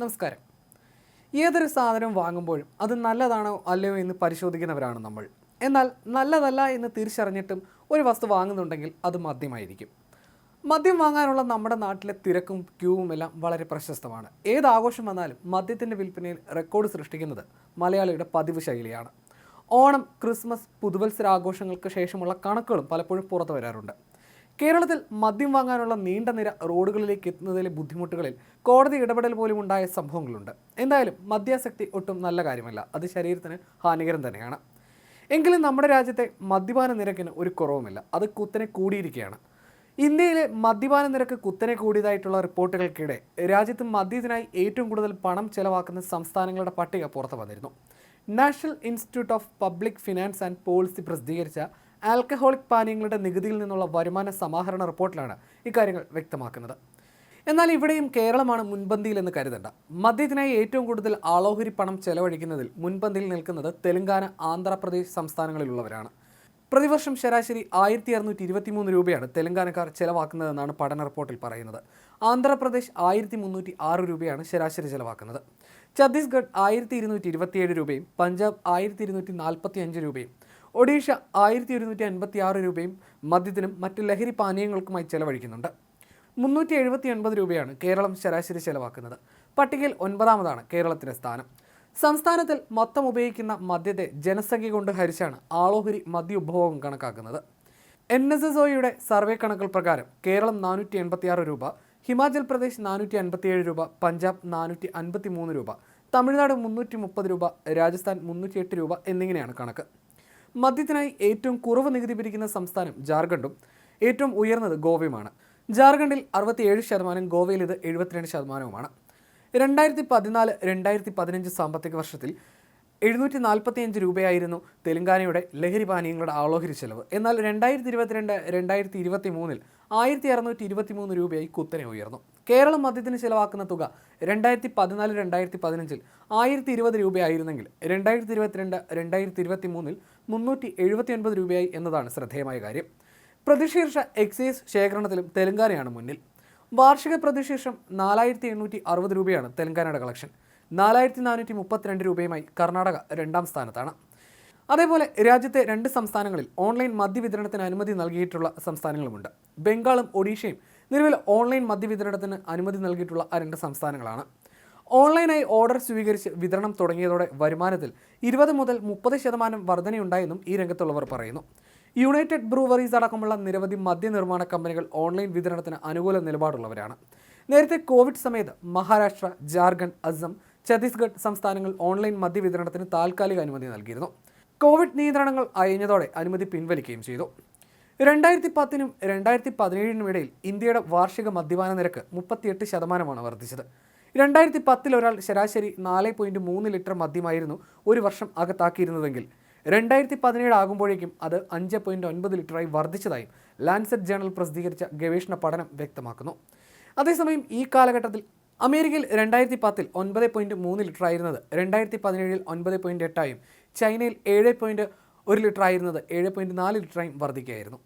നമസ്കാരം. ഏതൊരു സാധനം വാങ്ങുമ്പോഴും അത് നല്ലതാണോ അല്ലയോ എന്ന് പരിശോധിക്കുന്നവരാണ് നമ്മൾ. എന്നാൽ നല്ലതല്ല എന്ന് തിരിച്ചറിഞ്ഞിട്ടും ഒരു വസ്തു വാങ്ങുന്നുണ്ടെങ്കിൽ അത് മദ്യമായിരിക്കും. മദ്യം വാങ്ങാനുള്ള നമ്മുടെ നാട്ടിലെ തിരക്കും ക്യൂവും എല്ലാം വളരെ പ്രശസ്തമാണ്. ഏത് ആഘോഷം വന്നാലും മദ്യത്തിന്റെ വിൽപ്പനയിൽ റെക്കോർഡ് സൃഷ്ടിക്കുന്നത് മലയാളിയുടെ പതിവ് ശൈലിയാണ്. ഓണം ക്രിസ്മസ് പുതുവത്സര പുതുവത്സരാഘോഷങ്ങൾക്ക് ശേഷമുള്ള കണക്കുകളും പലപ്പോഴും പുറത്തു വരാറുണ്ട്. കേരളത്തിൽ മദ്യം വാങ്ങാനുള്ള നീണ്ട നിര റോഡുകളിലേക്ക് എത്തുന്നതിലെ ബുദ്ധിമുട്ടുകളിൽ കോടതി ഇടപെടൽ പോലും ഉണ്ടായ സംഭവങ്ങളുണ്ട്. എന്തായാലും മദ്യാസക്തി ഒട്ടും നല്ല കാര്യമല്ല. അത് ശരീരത്തിന് ഹാനികരം തന്നെയാണ്. എങ്കിലും നമ്മുടെ രാജ്യത്തെ മദ്യപാന നിരക്കിന് ഒരു കുറവുമില്ല. അത് കുത്തനെ കൂടിയിരിക്കുകയാണ്. ഇന്ത്യയിലെ മദ്യപാന നിരക്ക് കുത്തനെ കൂടിയതായിട്ടുള്ള റിപ്പോർട്ടുകൾക്കിടെ രാജ്യത്ത് മദ്യത്തിനായി ഏറ്റവും കൂടുതൽ പണം ചെലവാക്കുന്ന സംസ്ഥാനങ്ങളുടെ പട്ടിക പുറത്തു വന്നിരുന്നു. National institute of public finance and policy പ്രസിദ്ധീകരിച്ച ആൽക്കഹോളിക് പാനീയങ്ങളുടെ നികുതിയിൽ നിന്നുള്ള വരുമാന സമാഹരണ റിപ്പോർട്ടിലാണ് ഇക്കാര്യങ്ങൾ വ്യക്തമാക്കുന്നത്. എന്നാൽ ഇവിടെയും കേരളമാണ് മുൻപന്തിയിലെന്ന് കരുതണ്ട. മദ്യത്തിനായി ഏറ്റവും കൂടുതൽ ആളോഹരി പണം ചെലവഴിക്കുന്നതിൽ മുൻപന്തിയിൽ നിൽക്കുന്നത് തെലങ്കാന ആന്ധ്രാപ്രദേശ് സംസ്ഥാനങ്ങളിലുള്ളവരാണ്. പ്രതിവർഷം ശരാശരി ആയിരത്തി അറുന്നൂറ്റി ഇരുപത്തി മൂന്ന് രൂപയാണ് തെലങ്കാനക്കാർ ചെലവാക്കുന്നതെന്നാണ് പഠന റിപ്പോർട്ടിൽ പറയുന്നത്. ആന്ധ്രാപ്രദേശ് ആയിരത്തി മുന്നൂറ്റി ആറ് രൂപയാണ് ശരാശരി ചെലവാക്കുന്നത്. ഛത്തീസ്ഗഡ് ആയിരത്തി ഇരുന്നൂറ്റി ഇരുപത്തിയേഴ് രൂപയും പഞ്ചാബ് ആയിരത്തി ഇരുന്നൂറ്റി നാൽപ്പത്തി അഞ്ച് രൂപയും ഒഡീഷ ആയിരത്തി ഒരുന്നൂറ്റി അൻപത്തി ആറ് രൂപയും മദ്യത്തിനും മറ്റ് ലഹരി പാനീയങ്ങൾക്കുമായി ചെലവഴിക്കുന്നുണ്ട്. മുന്നൂറ്റി എഴുപത്തി ഒൻപത് രൂപയാണ് കേരളം ശരാശരി ചെലവാക്കുന്നത്. പട്ടികയിൽ ഒൻപതാമതാണ് കേരളത്തിന്റെ സ്ഥാനം. സംസ്ഥാനത്തിൽ മൊത്തം ഉപയോഗിക്കുന്ന മദ്യത്തെ ജനസംഖ്യ കൊണ്ട് ഹരിച്ചാണ് ആളോഹരി മദ്യ ഉപഭോഗം കണക്കാക്കുന്നത്. എൻ എസ് എസ് ഒയുടെ സർവേ കണക്കുകൾ പ്രകാരം കേരളം നാനൂറ്റി എൺപത്തി ആറ് രൂപ ഹിമാചൽ പ്രദേശ് നാനൂറ്റി അൻപത്തിയേഴ് രൂപ പഞ്ചാബ് നാനൂറ്റി അൻപത്തി മൂന്ന് രൂപ തമിഴ്നാട് മുന്നൂറ്റി മുപ്പത് രൂപ രാജസ്ഥാൻ മുന്നൂറ്റി എട്ട് രൂപ എന്നിങ്ങനെയാണ് കണക്ക്. മദ്യത്തിനായി ഏറ്റവും കുറവ് നികുതി പിരിക്കുന്ന സംസ്ഥാനം ജാർഖണ്ഡും ഏറ്റവും ഉയർന്നത് ഗോവയുമാണ്. ജാർഖണ്ഡിൽ അറുപത്തിയേഴ് ശതമാനം ഗോവയിൽ ഇത് എഴുപത്തിരണ്ട് ശതമാനവുമാണ്. രണ്ടായിരത്തി പതിനാല് രണ്ടായിരത്തി പതിനഞ്ച് സാമ്പത്തിക വർഷത്തിൽ എഴുന്നൂറ്റി നാൽപ്പത്തിയഞ്ച് രൂപയായിരുന്നു തെലങ്കാനയുടെ ലഹരി പാനീയങ്ങളുടെ ആളോഹരി ചെലവ്. എന്നാൽ രണ്ടായിരത്തി ഇരുപത്തിരണ്ട് രണ്ടായിരത്തി ഇരുപത്തി മൂന്നിൽ ആയിരത്തി അറുന്നൂറ്റി ഇരുപത്തി മൂന്ന് രൂപയായി കുത്തനെ ഉയർന്നു. കേരളം മദ്യത്തിന് ചിലവാക്കുന്ന തുക രണ്ടായിരത്തി പതിനാല് രണ്ടായിരത്തി പതിനഞ്ചിൽ ആയിരത്തി ഇരുപത് രൂപയായിരുന്നെങ്കിൽ രണ്ടായിരത്തി ഇരുപത്തിരണ്ട് രണ്ടായിരത്തി ഇരുപത്തി മൂന്നിൽ മുന്നൂറ്റി എഴുപത്തി ഒൻപത് രൂപയായി എന്നതാണ് ശ്രദ്ധേയമായ കാര്യം. പ്രതിശീർഷ എക്സൈസ് ശേഖരണത്തിലും തെലങ്കാനയാണ് മുന്നിൽ. വാർഷിക പ്രതിശീർഷം നാലായിരത്തി എണ്ണൂറ്റി അറുപത് രൂപയാണ് തെലങ്കാനയുടെ കളക്ഷൻ. നാലായിരത്തി നാനൂറ്റി മുപ്പത്തിരണ്ട് രൂപയുമായി കർണാടക രണ്ടാം സ്ഥാനത്താണ്. അതേപോലെ രാജ്യത്തെ രണ്ട് സംസ്ഥാനങ്ങളിൽ ഓൺലൈൻ മദ്യവിതരണത്തിന് അനുമതി നൽകിയിട്ടുള്ള സംസ്ഥാനങ്ങളുമുണ്ട്. ബംഗാളും ഒഡീഷയും നിലവിൽ ഓൺലൈൻ മദ്യവിതരണത്തിന് അനുമതി നൽകിയിട്ടുള്ള ആ രണ്ട് സംസ്ഥാനങ്ങളാണ്. ഓൺലൈനായി ഓർഡർ സ്വീകരിച്ച് വിതരണം തുടങ്ങിയതോടെ വരുമാനത്തിൽ ഇരുപത് മുതൽ മുപ്പത് ശതമാനം വർധനയുണ്ടായെന്നും ഈ രംഗത്തുള്ളവർ പറയുന്നു. യുണൈറ്റഡ് ബ്രൂവറീസ് അടക്കമുള്ള നിരവധി മദ്യനിർമ്മാണ കമ്പനികൾ ഓൺലൈൻ വിതരണത്തിന് അനുകൂല നിലപാടുള്ളവരാണ്. നേരത്തെ കോവിഡ് സമയത്ത് മഹാരാഷ്ട്ര ജാർഖണ്ഡ് അസം ഛത്തീസ്ഗഡ് സംസ്ഥാനങ്ങൾ ഓൺലൈൻ മദ്യവിതരണത്തിന് താൽക്കാലിക അനുമതി നൽകിയിരുന്നു. കോവിഡ് നിയന്ത്രണങ്ങൾ അയഞ്ഞതോടെ അനുമതി പിൻവലിക്കുകയും ചെയ്തു. രണ്ടായിരത്തി പത്തിനും രണ്ടായിരത്തി പതിനേഴിനും ഇടയിൽ ഇന്ത്യയുടെ വാർഷിക മദ്യപാന നിരക്ക് മുപ്പത്തിയെട്ട് ശതമാനമാണ് വർദ്ധിച്ചത്. രണ്ടായിരത്തി പത്തിൽ ഒരാൾ ശരാശരി നാല് പോയിന്റ് മൂന്ന് ലിറ്റർ മദ്യമായിരുന്നു ഒരു വർഷം അകത്താക്കിയിരുന്നതെങ്കിൽ രണ്ടായിരത്തി പതിനേഴ് ആകുമ്പോഴേക്കും അത് അഞ്ച് പോയിന്റ് ഒൻപത് ലിറ്ററായി വർദ്ധിച്ചതായും ലാൻസെറ്റ് ജേണൽ പ്രസിദ്ധീകരിച്ച ഗവേഷണ പഠനം വ്യക്തമാക്കുന്നു. അതേസമയം ഈ കാലഘട്ടത്തിൽ അമേരിക്കയിൽ രണ്ടായിരത്തി പത്തിൽ ഒൻപത് പോയിന്റ് മൂന്ന് ലിറ്റർ ആയിരുന്നത് രണ്ടായിരത്തി പതിനേഴിൽ ഒൻപത് പോയിന്റ് എട്ടായും ചൈനയിൽ ഏഴ് പോയിന്റ് ഒരു ലിറ്റർ ആയിരുന്നത് ഏഴ് പോയിന്റ് നാല് ലിറ്ററായും വർദ്ധിക്കുകയായിരുന്നു.